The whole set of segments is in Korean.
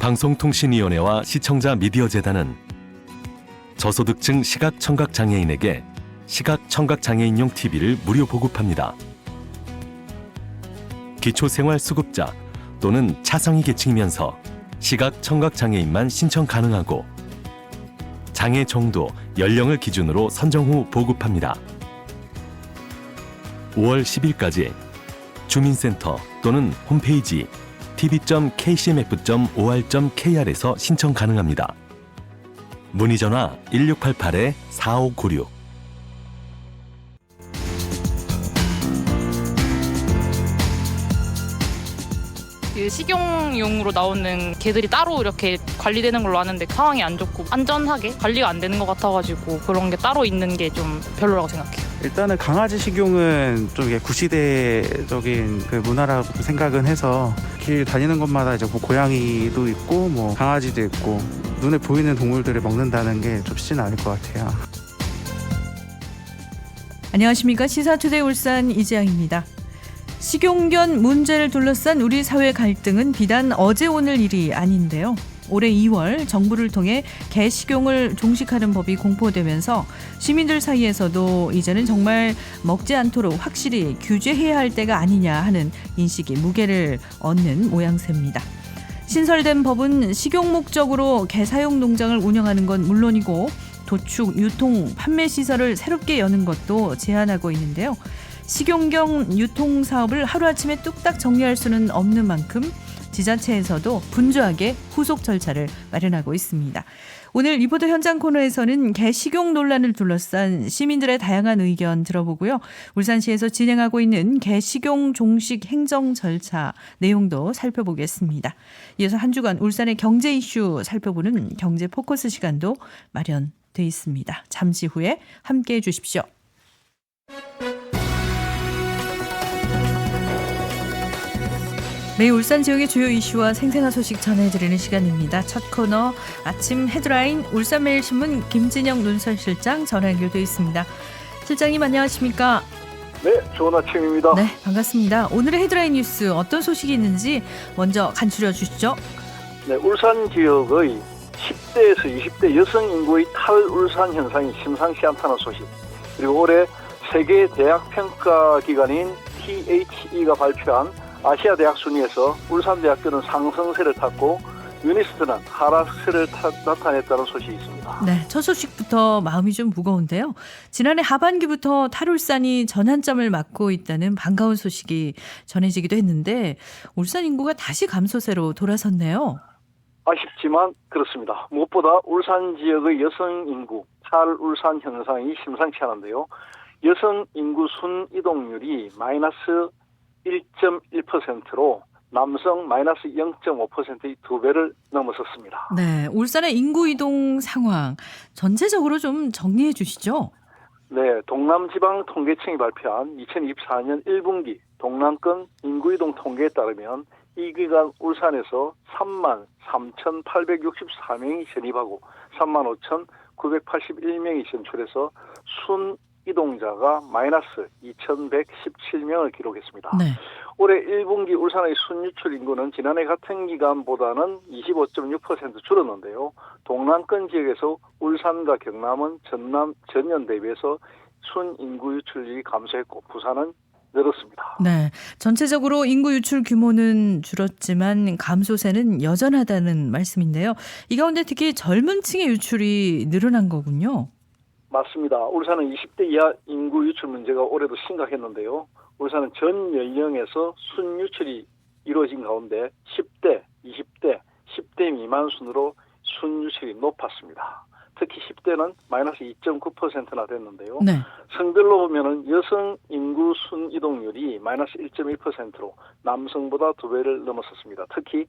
방송통신위원회와 시청자 미디어재단은 저소득층 시각청각장애인에게 시각청각장애인용 TV를 무료 보급합니다. 기초생활수급자 또는 차상위 계층이면서 시각청각장애인만 신청 가능하고 장애 정도, 연령을 기준으로 선정 후 보급합니다. 5월 10일까지 주민센터 또는 홈페이지 tv.kcmf.or.kr에서 신청 가능합니다. 문의 전화 1688-4596 그 식용용으로 나오는 개들이 따로 이렇게 관리되는 걸로 아는데 상황이 안 좋고 안전하게 관리가 안 되는 것 같아가지고 그런 게 따로 있는 게 좀 별로라고 생각해요. 일단은 강아지 식용은 좀 이게 구시대적인 그 문화라고 생각은 해서 길 다니는 곳마다 이제 뭐 고양이도 있고 뭐 강아지도 있고 눈에 보이는 동물들을 먹는다는 게좀 쉽지는 않을 것 같아요. 안녕하십니까 시사투데이 울산 이재양입니다. 식용견 문제를 둘러싼 우리 사회 갈등은 비단 어제 오늘 일이 아닌데요. 올해 2월 정부를 통해 개 식용을 종식하는 법이 공포되면서 시민들 사이에서도 이제는 정말 먹지 않도록 확실히 규제해야 할 때가 아니냐 하는 인식이 무게를 얻는 모양새입니다. 신설된 법은 식용 목적으로 개 사용 농장을 운영하는 건 물론이고 도축, 유통, 판매 시설을 새롭게 여는 것도 제한하고 있는데요. 식용경 유통 사업을 하루아침에 뚝딱 정리할 수는 없는 만큼 지자체에서도 분주하게 후속 절차를 마련하고 있습니다. 오늘 리포터 현장 코너에서는 개 식용 논란을 둘러싼 시민들의 다양한 의견 들어보고요. 울산시에서 진행하고 있는 개 식용 종식 행정 절차 내용도 살펴보겠습니다. 이어서 한 주간 울산의 경제 이슈 살펴보는 경제 포커스 시간도 마련돼 있습니다. 잠시 후에 함께 해 주십시오. 매일 울산 지역의 주요 이슈와 생생한 소식 전해드리는 시간입니다. 첫 코너 아침 헤드라인 울산매일신문 김진영 논설실장 전화 연결돼 있습니다. 실장님 안녕하십니까? 네, 좋은 아침입니다. 네, 반갑습니다. 오늘의 헤드라인 뉴스 어떤 소식이 있는지 먼저 간추려 주시죠. 네, 울산 지역의 10대에서 20대 여성 인구의 탈울산 현상이 심상치 않다는 소식. 그리고 올해 세계 대학 평가 기관인 THE가 발표한 아시아 대학 순위에서 울산대학교는 상승세를 탔고 유니스트는 하락세를 타- 나타냈다는 소식이 있습니다. 네, 첫 소식부터 마음이 좀 무거운데요. 지난해 하반기부터 탈울산이 전환점을 맞고 있다는 반가운 소식이 전해지기도 했는데 울산 인구가 다시 감소세로 돌아섰네요. 아쉽지만 그렇습니다. 무엇보다 울산 지역의 여성 인구 탈울산 현상이 심상치 않은데요. 여성 인구 순 이동률이 마이너스 1.1%로 남성 마이너스 0.5%의 두 배를 넘어섰습니다. 네, 울산의 인구 이동 상황 전체적으로 좀 정리해 주시죠. 네, 동남지방 통계청이 발표한 2024년 1분기 동남권 인구 이동 통계에 따르면 이 기간 울산에서 3만 3,864명이 전입하고 3만 5,981명이 진출해서 순 이동자가 마이너스 2,117명을 기록했습니다. 네. 올해 1분기 울산의 순유출 인구는 지난해 같은 기간보다는 25.6% 줄었는데요. 동남권 지역에서 울산과 경남은 전남 전년 대비해서 순 인구 유출률이 감소했고 부산은 늘었습니다. 네. 전체적으로 인구 유출 규모는 줄었지만 감소세는 여전하다는 말씀인데요. 이 가운데 특히 젊은 층의 유출이 늘어난 거군요. 맞습니다. 울산은 20대 이하 인구 유출 문제가 올해도 심각했는데요. 울산은 전 연령에서 순 유출이 이루어진 가운데 10대, 20대, 10대 미만 순으로 순 유출이 높았습니다. 특히 10대는 마이너스 2.9%나 됐는데요. 네. 성별로 보면은 여성 인구 순 이동률이 마이너스 1.1%로 남성보다 두 배를 넘었었습니다. 특히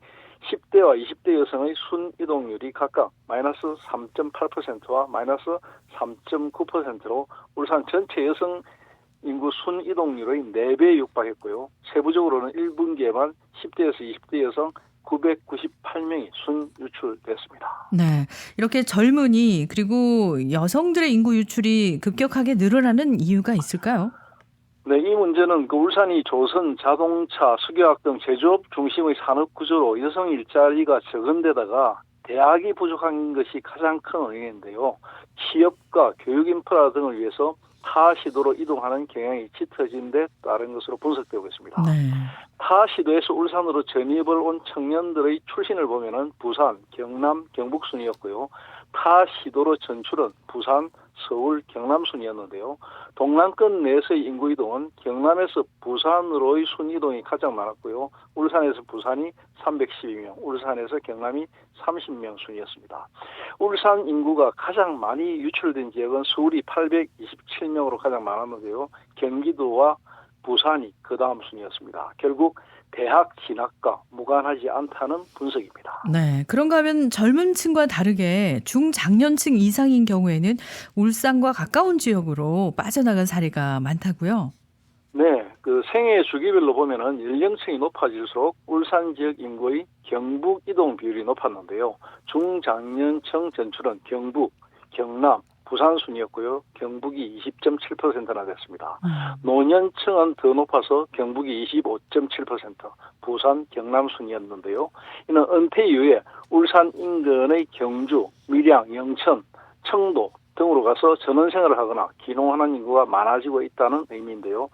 10대와 20대 여성의 순 이동률이 각각 마이너스 3.8%와 마이너스 3.9%로 울산 전체 여성 인구 순 이동률의 4배에 육박했고요. 세부적으로는 1분기에만 10대에서 20대 여성 998명이 순 유출됐습니다. 네. 이렇게 젊은이 그리고 여성들의 인구 유출이 급격하게 늘어나는 이유가 있을까요? 네, 이 문제는 그 울산이 조선, 자동차, 석유학 등 제조업 중심의 산업 구조로 여성 일자리가 적은 데다가 대학이 부족한 것이 가장 큰 원인인데요. 취업과 교육 인프라 등을 위해서 타 시도로 이동하는 경향이 짙어진 데 따른 것으로 분석되고 있습니다. 네. 타 시도에서 울산으로 전입을 온 청년들의 출신을 보면은 부산, 경남, 경북 순이었고요. 타 시도로 전출은 부산, 서울, 경남 순이었는데요. 동남권 내에서의 인구 이동은 경남에서 부산으로의 순 이동이 가장 많았고요. 울산에서 부산이 312명, 울산에서 경남이 30명 순이었습니다. 울산 인구가 가장 많이 유출된 지역은 서울이 827명으로 가장 많았는데요. 경기도와 부산이 그 다음 순이었습니다. 결국 대학 진학과 무관하지 않다는 분석입니다. 네. 그런가 하면 젊은 층과 다르게 중장년층 이상인 경우에는 울산과 가까운 지역으로 빠져나간 사례가 많다고요. 네, 그 생애 주기별로 보면은 연령층이 높아질수록 울산 지역 인구의 경북 이동 비율이 높았는데요. 중장년층 전출은 경북, 경남, 부산 순이었고요. 경북이 20.7%나 됐습니다. 음. 노년층은 더 높아서 경북이 25.7%, 부산, 경남 순이었는데요. 이는 은퇴 이후에 울산 인근의 경주, 밀양, 영천, 청도 등으로 가서 전원 생활을 하거나 귀농하는 인구가 많아지고 있다는 의미인데요.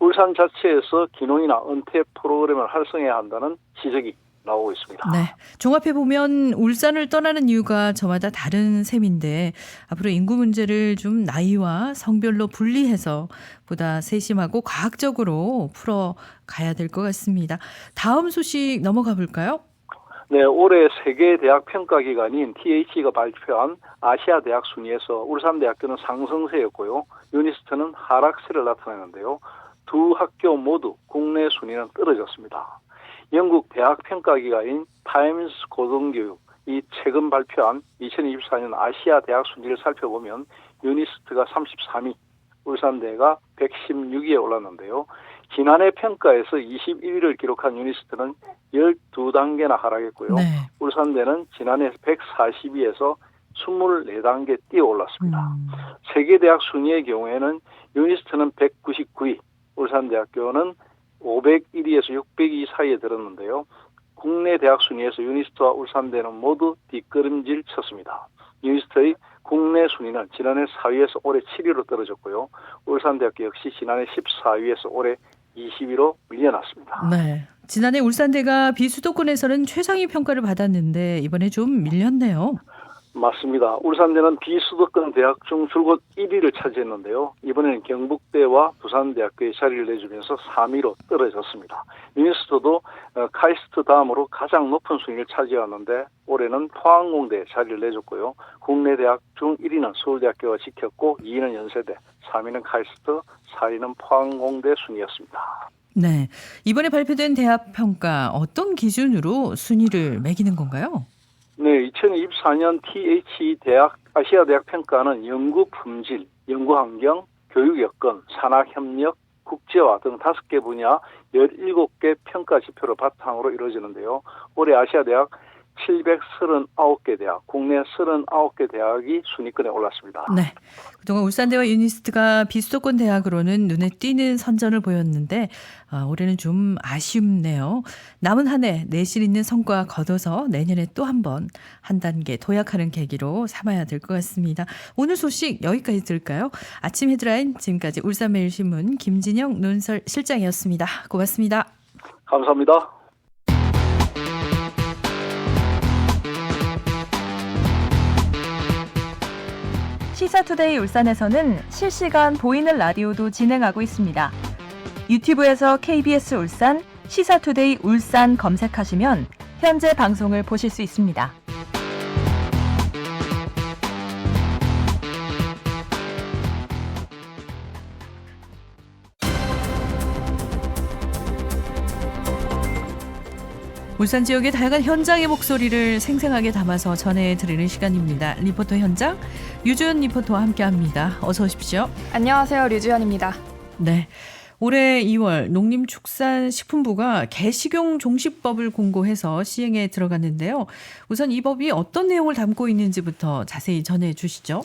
울산 자체에서 귀농이나 은퇴 프로그램을 활성해야 한다는 지적이 나오고 있습니다. 네. 종합해 보면 울산을 떠나는 이유가 저마다 다른 셈인데 앞으로 인구 문제를 좀 나이와 성별로 분리해서 보다 세심하고 과학적으로 풀어 가야 될 것 같습니다. 다음 소식 넘어가 볼까요? 네, 올해 세계 대학 평가 기관인 TH가 발표한 아시아 대학 순위에서 울산 대학교는 상승세였고요. 유니스트는 하락세를 나타내는데요. 두 학교 모두 국내 순위는 떨어졌습니다. 영국 대학 평가 기관인 타임스 고등교육 이 최근 발표한 2024년 아시아 대학 순위를 살펴보면 유니스트가 33위, 울산대가 116위에 올랐는데요. 지난해 평가에서 21위를 기록한 유니스트는 12단계나 하락했고요. 네. 울산대는 지난해 140위에서 24단계 뛰어 올랐습니다. 음, 세계대학 순위의 경우에는 유니스트는 199위, 울산대학교는 501위에서 602위 사이에 들었는데요. 국내 대학 순위에서 유니스트와 울산대는 모두 뒷걸음질 쳤습니다. 유니스트의 국내 순위는 지난해 4위에서 올해 7위로 떨어졌고요. 울산대학교 역시 지난해 14위에서 올해 20위로 밀려났습니다. 네. 지난해 울산대가 비수도권에서는 최상위 평가를 받았는데 이번에 좀 밀렸네요. 맞습니다. 울산대는 비수도권 대학 중 줄곧 1위를 차지했는데요. 이번에는 경북대와 부산대학교에 자리를 내주면서 3위로 떨어졌습니다. 유니스트도 어, 카이스트 다음으로 가장 높은 순위를 차지하는데 올해는 포항공대에 자리를 내줬고요. 국내 대학 중 1위는 서울대학교가 지켰고 2위는 연세대, 3위는 카이스트, 4위는 포항공대 순이었습니다. 네. 이번에 발표된 대학 평가 어떤 기준으로 순위를 매기는 건가요? 네, 2024년 TH 대학 아시아 대학 평가는 연구 품질, 연구 환경, 교육 여건, 산학 협력, 국제화 등 다섯 개 분야 17개 평가 지표를 바탕으로 이루어지는데요. 올해 아시아 대학 739개 대학, 국내 39개 대학이 순위권에 올랐습니다. 네. 그동안 울산대와 유니스트가 비수도권 대학으로는 눈에 띄는 선전을 보였는데 아, 올해는 좀 아쉽네요. 남은 한 해 내실 있는 성과 거둬서 내년에 또 한 번 한 단계 도약하는 계기로 삼아야 될 것 같습니다. 오늘 소식 여기까지 들을까요? 아침 헤드라인 지금까지 울산매일신문 김진영 논설 실장이었습니다. 고맙습니다. 감사합니다. 시사투데이 울산에서는 실시간 보이는 라디오도 진행하고 있습니다. 유튜브에서 KBS 울산, 시사투데이 울산 검색하시면 현재 방송을 보실 수 있습니다. 울산 지역의 다양한 현장의 목소리를 생생하게 담아서 전해드리는 시간입니다. 리포터 현장 유주연 리포터와 함께합니다. 어서 오십시오. 안녕하세요. 류주연입니다. 네. 올해 2월 농림축산식품부가 개식용 종식법을 공고해서 시행에 들어갔는데요. 우선 이 법이 어떤 내용을 담고 있는지부터 자세히 전해 주시죠.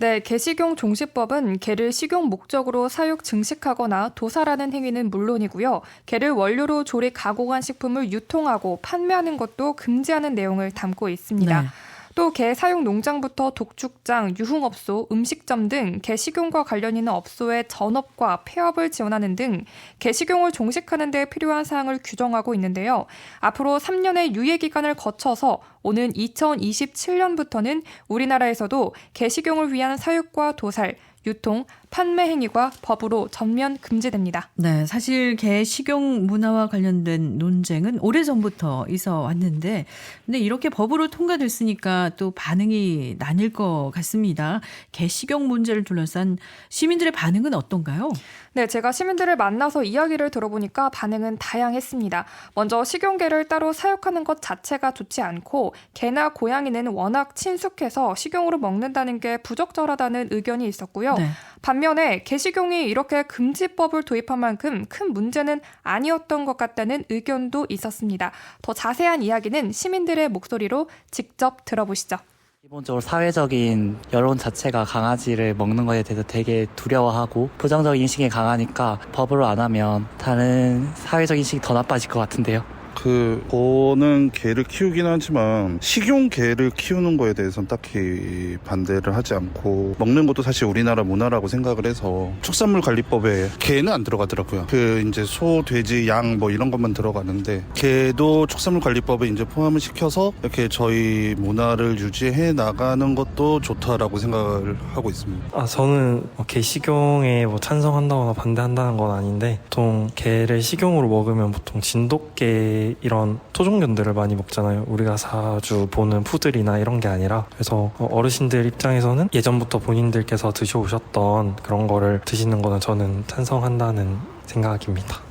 네, 개식용 종식법은 개를 식용 목적으로 사육 증식하거나 도살하는 행위는 물론이고요. 개를 원료로 조리 가공한 식품을 유통하고 판매하는 것도 금지하는 내용을 담고 있습니다. 네. 또 개 사육 농장부터 독축장, 유흥업소, 음식점 등 개 식용과 관련 있는 업소의 전업과 폐업을 지원하는 등 개 식용을 종식하는 데 필요한 사항을 규정하고 있는데요. 앞으로 3년의 유예 기간을 거쳐서 오는 2027년부터는 우리나라에서도 개 식용을 위한 사육과 도살, 유통, 판매 행위가 법으로 전면 금지됩니다. 네, 사실 개 식용 문화와 관련된 논쟁은 오래전부터 있어 왔는데 근데 이렇게 법으로 통과됐으니까 또 반응이 나뉠 것 같습니다. 개 식용 문제를 둘러싼 시민들의 반응은 어떤가요? 네, 제가 시민들을 만나서 이야기를 들어보니까 반응은 다양했습니다. 먼저 식용개를 따로 사육하는 것 자체가 좋지 않고 개나 고양이는 워낙 친숙해서 식용으로 먹는다는 게 부적절하다는 의견이 있었고요. 네. 반 면에 개식용이 이렇게 금지법을 도입한 만큼 큰 문제는 아니었던 것 같다는 의견도 있었습니다. 더 자세한 이야기는 시민들의 목소리로 직접 들어보시죠. 기본적으로 사회적인 여론 자체가 강아지를 먹는 거에 대해서 되게 두려워하고 부정적 인식이 강하니까 법으로 안 하면 다른 사회적 인식이 더 나빠질 것 같은데요. 그 저는 개를 키우긴 하지만 식용 개를 키우는 거에 대해서는 딱히 반대를 하지 않고 먹는 것도 사실 우리나라 문화라고 생각을 해서 축산물 관리법에 개는 안 들어가더라고요. 그 이제 소, 돼지, 양 뭐 이런 것만 들어가는데 개도 축산물 관리법에 이제 포함을 시켜서 이렇게 저희 문화를 유지해 나가는 것도 좋다라고 생각을 하고 있습니다. 아, 저는 뭐개 식용에 뭐 찬성한다거나 반대한다는 건 아닌데 보통 개를 식용으로 먹으면 보통 진돗개 이런 토종견들을 많이 먹잖아요. 우리가 자주 보는 푸들이나 이런 게 아니라 그래서 어, 어르신들 입장에서는 예전부터 본인들께서 드셔오셨던 그런 거를 드시는 거는 저는 찬성한다는 생각입니다.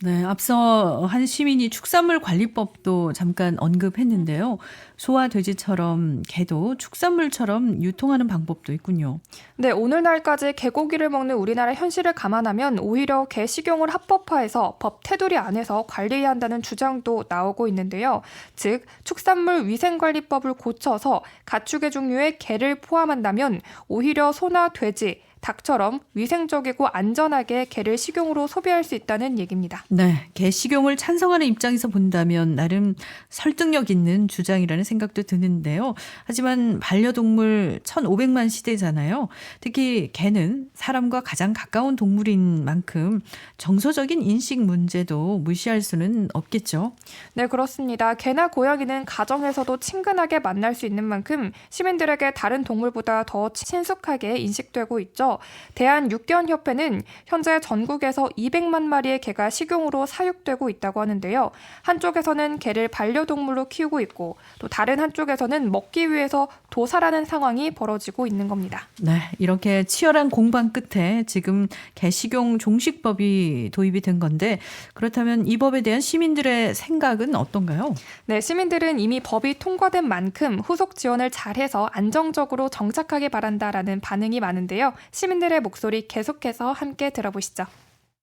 네, 앞서 한 시민이 축산물 관리법도 잠깐 언급했는데요. 소와 돼지처럼 개도 축산물처럼 유통하는 방법도 있군요. 네, 오늘날까지 개고기를 먹는 우리나라 현실을 감안하면 오히려 개 식용을 합법화해서 법 테두리 안에서 관리해야 한다는 주장도 나오고 있는데요. 즉, 축산물 위생관리법을 고쳐서 가축의 종류에 개를 포함한다면 오히려 소나 돼지, 닭처럼 위생적이고 안전하게 개를 식용으로 소비할 수 있다는 얘기입니다. 네, 개 식용을 찬성하는 입장에서 본다면 나름 설득력 있는 주장이라는 생각도 드는데요. 하지만 반려동물 1,500만 시대잖아요. 특히 개는 사람과 가장 가까운 동물인 만큼 정서적인 인식 문제도 무시할 수는 없겠죠. 네, 그렇습니다. 개나 고양이는 가정에서도 친근하게 만날 수 있는 만큼 시민들에게 다른 동물보다 더 친숙하게 인식되고 있죠. 대한육견협회는 현재 전국에서 200만 마리의 개가 식용으로 사육되고 있다고 하는데요. 한쪽에서는 개를 반려동물로 키우고 있고 또 다른 한쪽에서는 먹기 위해서 도살하는 상황이 벌어지고 있는 겁니다. 네, 이렇게 치열한 공방 끝에 지금 개 식용 종식법이 도입이 된 건데 그렇다면 이 법에 대한 시민들의 생각은 어떤가요? 네, 시민들은 이미 법이 통과된 만큼 후속 지원을 잘해서 안정적으로 정착하게 바란다라는 반응이 많은데요. 시민들의 목소리 계속해서 함께 들어보시죠.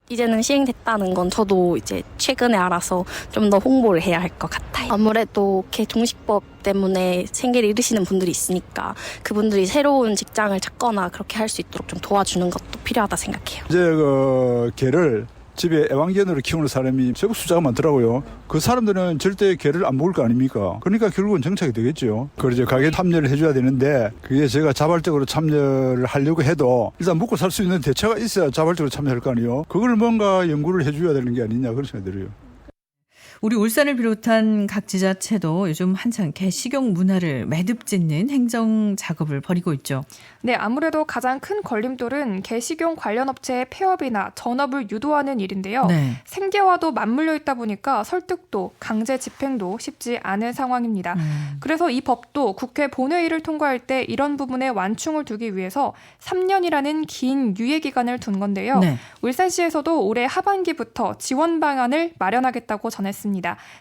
이제는 시행됐다는 건 저도 이제 최근에 알아서 좀 더 홍보를 해야 할 것 같아요. 아무래도 개 종식법 때문에 생계를 잃으시는 분들이 있으니까 그분들이 새로운 직장을 찾거나 그렇게 할 수 있도록 좀 도와주는 것도 필요하다 생각해요. 이제 그 개를 집에 애완견으로 키우는 사람이 제법 숫자가 많더라고요. 그 사람들은 절대 개를 안 먹을 거 아닙니까? 그러니까 결국은 정착이 되겠죠. 이제 가게 참여를 해줘야 되는데 그게 제가 자발적으로 참여를 하려고 해도 일단 먹고 살 수 있는 대처가 있어야 자발적으로 참여할 거 아니에요. 그걸 뭔가 연구를 해줘야 되는 게 아니냐 그런 생각이 들어요. 우리 울산을 비롯한 각 지자체도 요즘 한창 개 식용 문화를 매듭 짓는 행정 작업을 벌이고 있죠. 네, 아무래도 가장 큰 걸림돌은 개식용 관련 업체의 폐업이나 전업을 유도하는 일인데요. 네. 생계와도 맞물려 있다 보니까 설득도 강제 집행도 쉽지 않은 상황입니다. 음. 그래서 이 법도 국회 본회의를 통과할 때 이런 부분에 완충을 두기 위해서 3년이라는 긴 유예 기간을 둔 건데요. 네. 울산시에서도 올해 하반기부터 지원 방안을 마련하겠다고 전했습니다.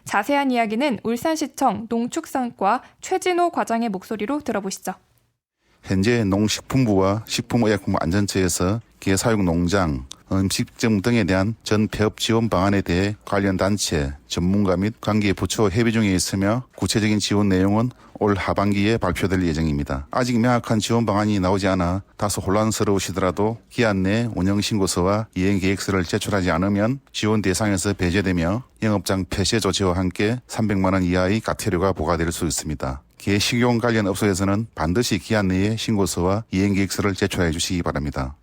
자세한 이야기는 울산시청 농축산과 최진호 과장의 목소리로 들어보시죠. 현재 농식품부와 식품의약품안전처에서 개 사육 농장, 음식점 등에 대한 전 폐업 지원 방안에 대해 관련 단체, 전문가 및 관계 부처 협의 중에 있으며 구체적인 지원 내용은 올 하반기에 발표될 예정입니다. 아직 명확한 지원 방안이 나오지 않아 다소 혼란스러우시더라도 기한 내 운영 신고서와 이행 계획서를 제출하지 않으면 지원 대상에서 배제되며 영업장 폐쇄 조치와 함께 300만 원 이하의 과태료가 부과될 수 있습니다. 개 식용 관련 업소에서는 반드시 기한 내에 신고서와 이행 계획서를 제출해 주시기 바랍니다.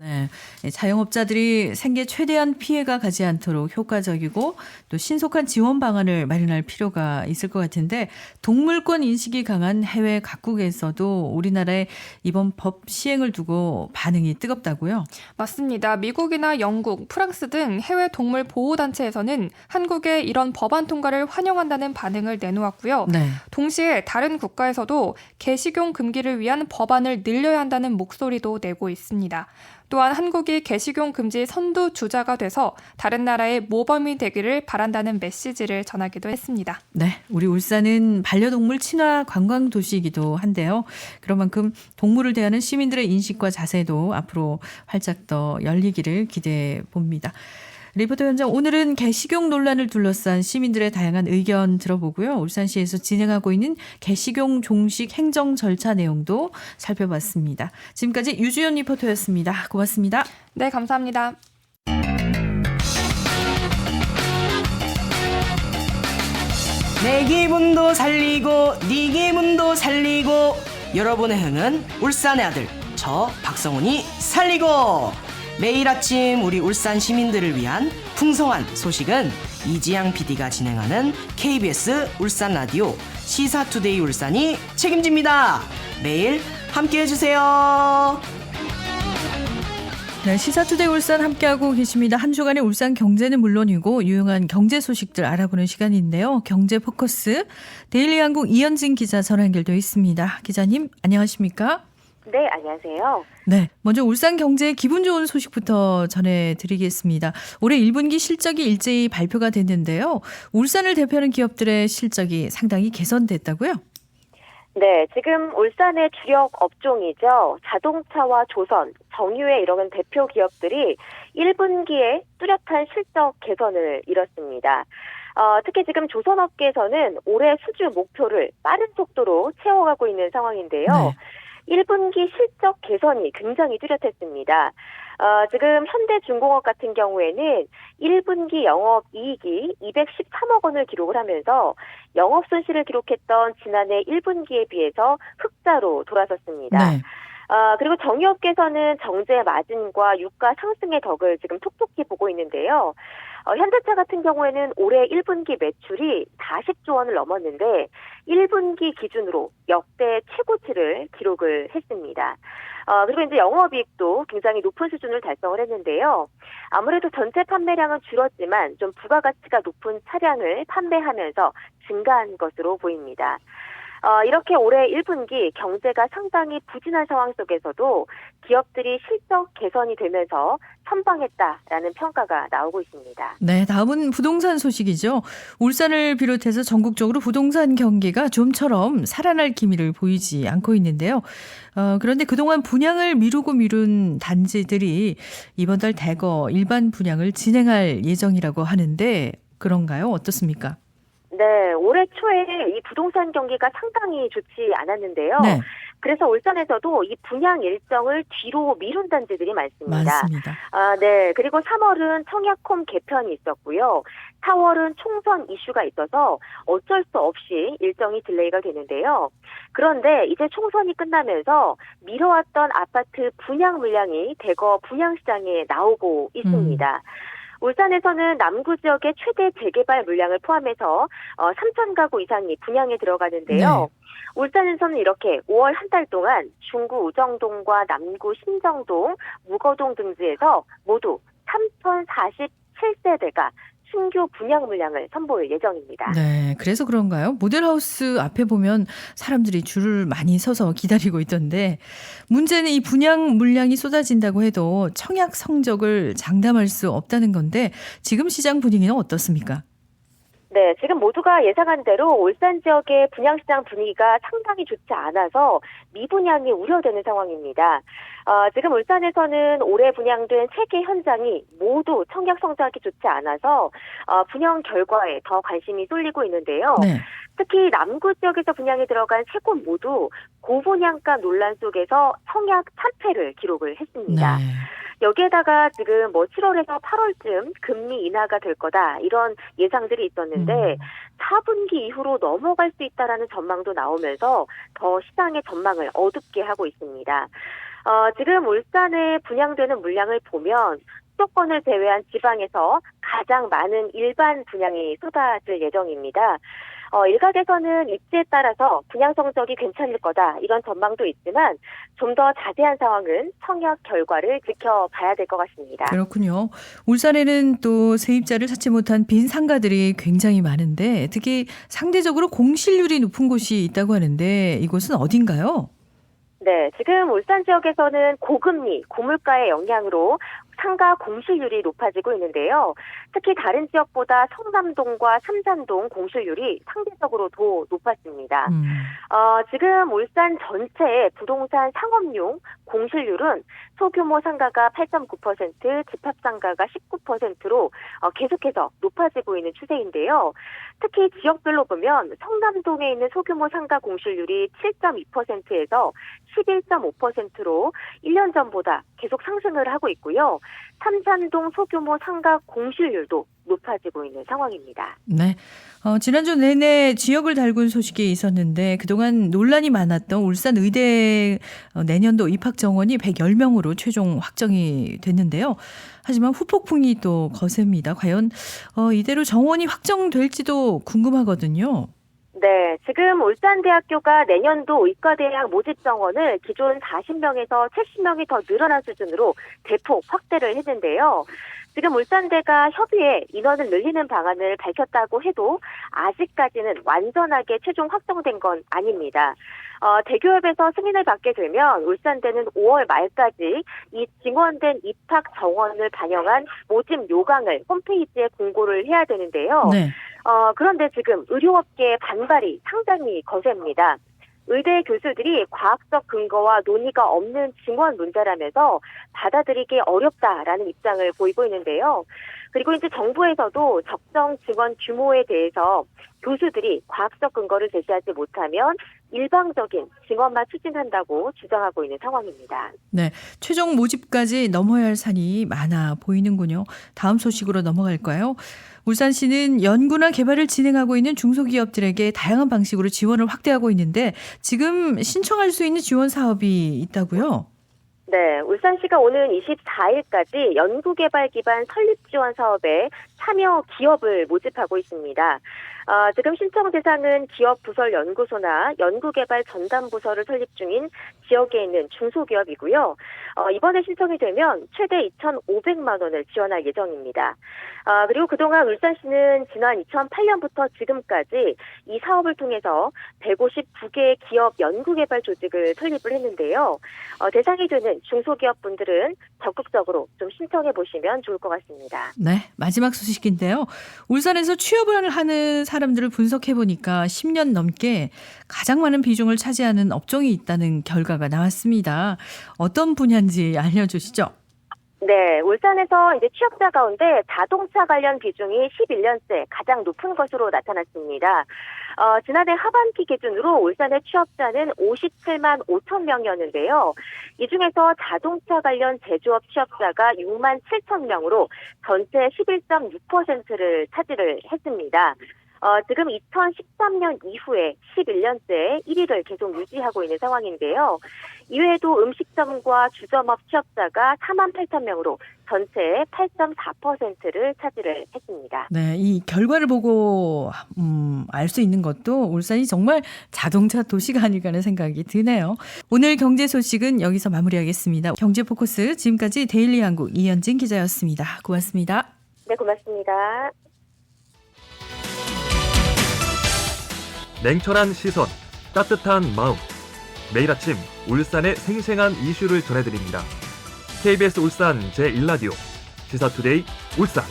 네. 자영업자들이 생계 최대한 피해가 가지 않도록 효과적이고 또 신속한 지원 방안을 마련할 필요가 있을 것 같은데 동물권 인식이 강한 해외 각국에서도 우리나라의 이번 법 시행을 두고 반응이 뜨겁다고요? 맞습니다. 미국이나 영국, 프랑스 등 해외 동물 보호 단체에서는 한국의 이런 법안 통과를 환영한다는 반응을 내놓았고요. 네. 동시에 다른 국가에서도 개식용 금기를 위한 법안을 늘려야 한다는 목소리도 내고 있습니다. 또한 한국이 개식용 금지 선두 주자가 돼서 다른 나라의 모범이 되기를 바란다는 메시지를 전하기도 했습니다. 네. 우리 울산은 반려동물 친화 관광 도시이기도 한데요. 그런 만큼 동물을 대하는 시민들의 인식과 자세도 앞으로 활짝 더 열리기를 기대해 봅니다. 리포터 현장 오늘은 개식용 논란을 둘러싼 시민들의 다양한 의견 들어보고요. 울산시에서 진행하고 있는 개식용 종식 행정 절차 내용도 살펴봤습니다. 지금까지 유주연 리포터였습니다. 고맙습니다. 네, 감사합니다. 내 기분도 살리고 네 기분도 살리고 여러분의 흥은 울산의 아들 저 박성훈이 살리고 매일 아침 우리 울산 시민들을 위한 풍성한 소식은 이지양 PD가 진행하는 KBS 울산 라디오 시사투데이 울산이 책임집니다. 매일 함께 해주세요. 네, 시사투데이 울산 함께하고 계십니다. 한 주간의 울산 경제는 물론이고 유용한 경제 소식들 알아보는 시간인데요. 경제 포커스 데일리 한국 이현진 기자 전화 연결되어 있습니다. 기자님 안녕하십니까? 네, 안녕하세요. 네, 먼저 울산 경제의 기분 좋은 소식부터 전해드리겠습니다. 올해 1분기 실적이 일제히 발표가 됐는데요. 울산을 대표하는 기업들의 실적이 상당히 개선됐다고요? 네, 지금 울산의 주력 업종이죠. 자동차와 조선, 정유회 이런 대표 기업들이 1분기에 뚜렷한 실적 개선을 이뤘습니다. 어, 특히 지금 조선업계에서는 올해 수주 목표를 빠른 속도로 채워가고 있는 상황인데요. 네. 1분기 실적 개선이 굉장히 뚜렷했습니다. 어, 지금 현대중공업 같은 경우에는 1분기 영업 이익이 213억 원을 기록을 하면서 영업 손실을 기록했던 지난해 1분기에 비해서 흑자로 돌아섰습니다. 네. 어, 그리고 정유업계에서는 정제 마진과 유가 상승의 덕을 지금 톡톡히 보고 있는데요. 어, 현대차 같은 경우에는 올해 1분기 매출이 40조 원을 넘었는데 1분기 기준으로 역대 최고치를 기록을 했습니다. 어, 그리고 이제 영업이익도 굉장히 높은 수준을 달성을 했는데요. 아무래도 전체 판매량은 줄었지만 좀 부가가치가 높은 차량을 판매하면서 증가한 것으로 보입니다. 어, 이렇게 올해 1분기 경제가 상당히 부진한 상황 속에서도 기업들이 실적 개선이 되면서 선방했다라는 평가가 나오고 있습니다. 네, 다음은 부동산 소식이죠. 울산을 비롯해서 전국적으로 부동산 경기가 좀처럼 살아날 기미를 보이지 않고 있는데요. 어, 그런데 그동안 분양을 미루고 미룬 단지들이 이번 달 대거 일반 분양을 진행할 예정이라고 하는데 그런가요? 어떻습니까? 네, 올해 초에 이 부동산 경기가 상당히 좋지 않았는데요. 네. 그래서 울산에서도 이 분양 일정을 뒤로 미룬 단지들이 많습니다. 많습니다. 아, 네. 그리고 3월은 청약홈 개편이 있었고요. 4월은 총선 이슈가 있어서 어쩔 수 없이 일정이 딜레이가 되는데요. 그런데 이제 총선이 끝나면서 미뤄왔던 아파트 분양 물량이 대거 분양 시장에 나오고 있습니다. 울산에서는 남구 지역의 최대 재개발 물량을 포함해서 어, 3천 가구 이상이 분양에 들어가는데요. 울산에서는 이렇게 5월 한 달 동안 중구 우정동과 남구 신정동, 무거동 등지에서 모두 3,047세대가 신규 분양 물량을 선보일 예정입니다. 네, 그래서 그런가요? 모델하우스 앞에 보면 사람들이 줄을 많이 서서 기다리고 있던데 문제는 이 분양 물량이 쏟아진다고 해도 청약 성적을 장담할 수 없다는 건데 지금 시장 분위기는 어떻습니까? 네, 지금 모두가 예상한 대로 울산 지역의 분양시장 분위기가 상당히 좋지 않아서 미분양이 우려되는 상황입니다. 어, 지금 울산에서는 올해 분양된 세 개 현장이 모두 청약 성적이 좋지 않아서 어, 분양 결과에 더 관심이 쏠리고 있는데요. 네. 특히 남구 지역에서 분양이 들어간 세 곳 모두 고분양가 논란 속에서 청약 참패를 기록을 했습니다. 네. 여기에다가 지금 뭐 7월에서 8월쯤 금리 인하가 될 거다 이런 예상들이 있었는데 음. 4분기 이후로 넘어갈 수 있다라는 전망도 나오면서 더 시장의 전망을 어둡게 하고 있습니다. 어, 지금 울산에 분양되는 물량을 보면 수도권을 제외한 지방에서 가장 많은 일반 분양이 쏟아질 예정입니다. 어, 일각에서는 입지에 따라서 분양 성적이 괜찮을 거다 이런 전망도 있지만 좀 더 자세한 상황은 청약 결과를 지켜봐야 될 것 같습니다. 그렇군요. 울산에는 또 세입자를 찾지 못한 빈 상가들이 굉장히 많은데 특히 상대적으로 공실률이 높은 곳이 있다고 하는데 이곳은 어딘가요? 네, 지금 울산 지역에서는 고금리, 고물가의 영향으로 상가 공실률이 높아지고 있는데요. 특히 다른 지역보다 성남동과 삼산동 공실률이 상대적으로 더 높았습니다. 음. 어, 지금 울산 전체의 부동산 상업용 공실률은 소규모 상가가 8.9%, 집합 상가가 19%로 어, 계속해서 높아지고 있는 추세인데요. 특히 지역별로 보면 성남동에 있는 소규모 상가 공실률이 7.2%에서 11.5%로 1년 전보다 계속 상승을 하고 있고요. 삼산동 소규모 상가 공실률도 높아지고 있는 상황입니다. 네. 어, 지난주 내내 지역을 달군 소식이 있었는데 그동안 논란이 많았던 울산 의대 어, 내년도 입학 정원이 110명으로 최종 확정이 됐는데요. 하지만 후폭풍이 또 거셉니다. 과연 어, 이대로 정원이 확정될지도 궁금하거든요. 네, 지금 울산대학교가 내년도 의과대학 모집 정원을 기존 40명에서 70명이 더 늘어난 수준으로 대폭 확대를 했는데요. 지금 울산대가 협의회 인원을 늘리는 방안을 밝혔다고 해도 아직까지는 완전하게 최종 확정된 건 아닙니다. 어, 대교협에서 승인을 받게 되면 울산대는 5월 말까지 이 증원된 입학 정원을 반영한 모집 요강을 홈페이지에 공고를 해야 되는데요. 네. 어, 그런데 지금 의료업계의 반발이 상당히 거셉니다. 의대 교수들이 과학적 근거와 논의가 없는 증원 문제라면서 받아들이기 어렵다라는 입장을 보이고 있는데요. 그리고 이제 정부에서도 적정 증원 규모에 대해서 교수들이 과학적 근거를 제시하지 못하면 일방적인 증원만 추진한다고 주장하고 있는 상황입니다. 네. 최종 모집까지 넘어야 할 산이 많아 보이는군요. 다음 소식으로 넘어갈까요? 울산시는 연구나 개발을 진행하고 있는 중소기업들에게 다양한 방식으로 지원을 확대하고 있는데 지금 신청할 수 있는 지원 사업이 있다고요? 네, 울산시가 오는 24일까지 연구개발 기반 설립 지원 사업에 참여 기업을 모집하고 있습니다. 어, 지금 신청 대상은 기업 부설 연구소나 연구개발 전담 부서를 설립 중인 지역에 있는 중소기업이고요. 어, 이번에 신청이 되면 최대 2,500만 원을 지원할 예정입니다. 아, 그리고 그동안 울산시는 지난 2008년부터 지금까지 이 사업을 통해서 159개의 기업 연구개발 조직을 설립을 했는데요. 어, 대상이 되는 중소기업분들은 적극적으로 좀 신청해 보시면 좋을 것 같습니다. 네, 마지막 소식인데요. 울산에서 취업을 하는 사람들을 분석해 보니까 10년 넘게 가장 많은 비중을 차지하는 업종이 있다는 결과가 나왔습니다. 어떤 분야인지 알려주시죠. 네, 울산에서 이제 취업자 가운데 자동차 관련 비중이 11년째 가장 높은 것으로 나타났습니다. 어, 지난해 하반기 기준으로 울산의 취업자는 57만 5천 명이었는데요. 이 중에서 자동차 관련 제조업 취업자가 6만 7천 명으로 전체 11.6%를 차지를 했습니다. 어, 지금 2013년 이후에 11년째 1위를 계속 유지하고 있는 상황인데요. 이외에도 음식점과 주점업 취업자가 4만 8천 명으로 전체의 8.4%를 차지를 했습니다. 네, 이 결과를 보고 음, 알 수 있는 것도 울산이 정말 자동차 도시가 아닐까 하는 생각이 드네요. 오늘 경제 소식은 여기서 마무리하겠습니다. 경제 포커스 지금까지 데일리 한국 이현진 기자였습니다. 고맙습니다. 네, 고맙습니다. 냉철한 시선, 따뜻한 마음. 매일 아침 울산의 생생한 이슈를 전해드립니다. KBS 울산 제1라디오 시사투데이 울산.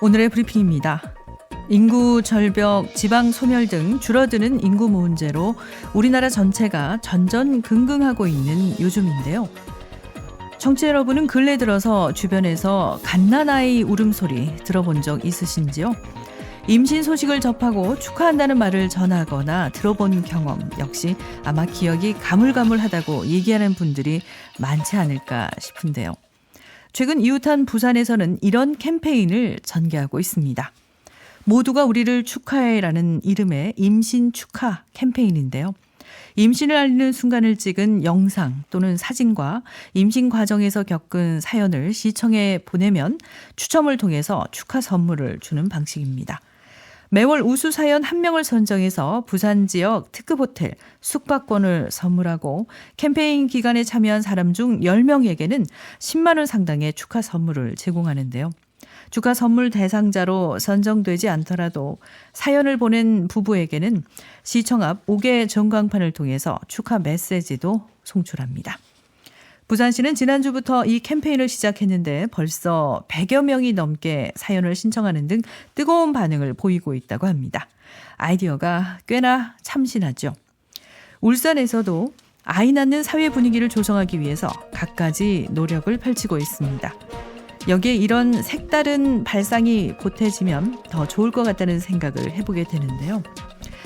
오늘의 브리핑입니다. 인구 절벽, 지방 소멸 등 줄어드는 인구 문제로 우리나라 전체가 전전긍긍하고 있는 요즘인데요. 청취자 여러분은 근래 들어서 주변에서 갓난아이 울음소리 들어본 적 있으신지요? 임신 소식을 접하고 축하한다는 말을 전하거나 들어본 경험 역시 아마 기억이 가물가물하다고 얘기하는 분들이 많지 않을까 싶은데요. 최근 이웃한 부산에서는 이런 캠페인을 전개하고 있습니다. 모두가 우리를 축하해라는 이름의 임신 축하 캠페인인데요. 임신을 알리는 순간을 찍은 영상 또는 사진과 임신 과정에서 겪은 사연을 시청에 보내면 추첨을 통해서 축하 선물을 주는 방식입니다. 매월 우수 사연 한 명을 선정해서 부산 지역 특급 호텔 숙박권을 선물하고 캠페인 기간에 참여한 사람 중 10명에게는 10만 원 상당의 축하 선물을 제공하는데요. 축하 선물 대상자로 선정되지 않더라도 사연을 보낸 부부에게는 시청 앞 5개 전광판을 통해서 축하 메시지도 송출합니다. 부산시는 지난주부터 이 캠페인을 시작했는데 벌써 100여 명이 넘게 사연을 신청하는 등 뜨거운 반응을 보이고 있다고 합니다. 아이디어가 꽤나 참신하죠. 울산에서도 아이 낳는 사회 분위기를 조성하기 위해서 갖가지 노력을 펼치고 있습니다. 여기에 이런 색다른 발상이 보태지면 더 좋을 것 같다는 생각을 해보게 되는데요.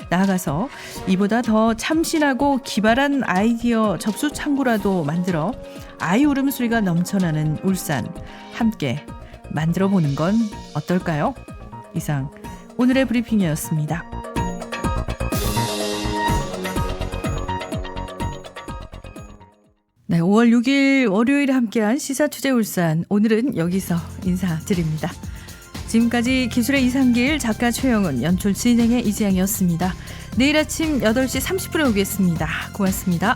나아가서 이보다 더 참신하고 기발한 아이디어 접수 창구라도 만들어 아이 울음소리가 넘쳐나는 울산 함께 만들어 보는 건 어떨까요? 이상 오늘의 브리핑이었습니다. 네, 5월 6일 월요일에 함께한 시사투제 울산 오늘은 여기서 인사드립니다. 지금까지 기술의 이상길 작가 최영은 연출 진행의 이지양이었습니다. 내일 아침 8시 30분에 오겠습니다. 고맙습니다.